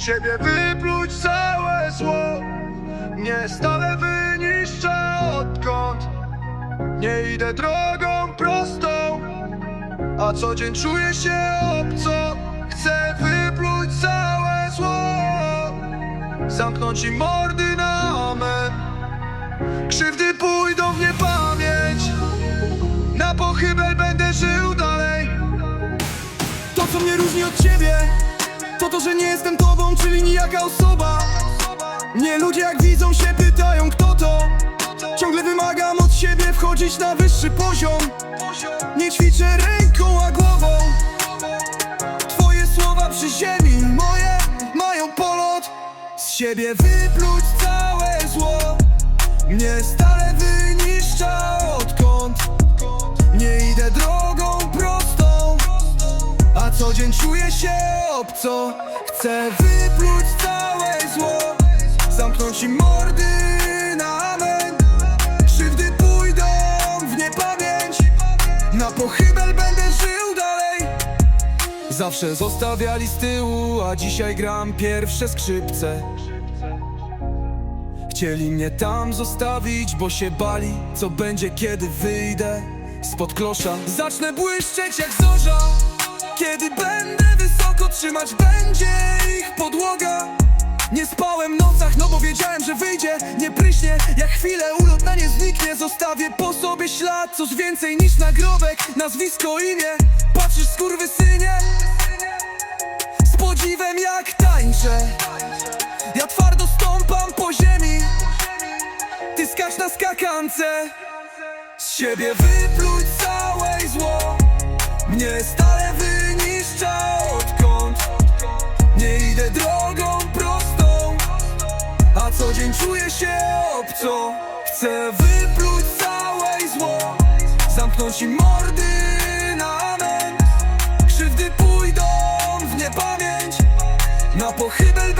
Ciebie wypluć całe zło. Nie stale wyniszczę odkąd. Nie idę drogą prostą A co dzień czuję się obco. Chcę wypluć całe zło. Zamknąć im mordy na amen Krzywdy pójdą w niepamięć. Na pochybel będę żył dalej. To co mnie różni od ciebie To to, że nie jestem tobą, czyli nijaka osoba. Nie ludzie jak widzą się pytają kto to. Ciągle wymagam od siebie wchodzić na wyższy poziom. Nie ćwiczę ręką, a głową. Twoje słowa przy ziemi moje mają polot. Z siebie wypluć całe zło. Mnie stale wyniszcza czuję się obco. Chcę wypluć całe zło. Zamknąć im mordy na amen. Krzywdy pójdą w niepamięć. Na pochybel będę żył dalej. Zawsze zostawiali z tyłu, a dzisiaj gram pierwsze skrzypce. Chcieli mnie tam zostawić, bo się bali Co będzie kiedy wyjdę spod klosza. Zacznę błyszczeć jak zorza Kiedy będę wysoko trzymać będzie ich podłoga. Nie spałem nocach, no bo wiedziałem, że wyjdzie. Nie pryśnie, jak chwilę ulotna nie zniknie. Zostawię po sobie ślad, coś więcej niż nagrobek. Nazwisko, imię, patrzysz skurwysynie. Z podziwem jak tańczę. Ja twardo stąpam po ziemi. Ty skacz na skakance. Z siebie wypluć całe zło. Mnie stale drogą prostą A co dzień czuję się obco. Chcę wypluć całe zło Zamknąć im mordy na amen. Krzywdy pójdą w niepamięć Na pochybel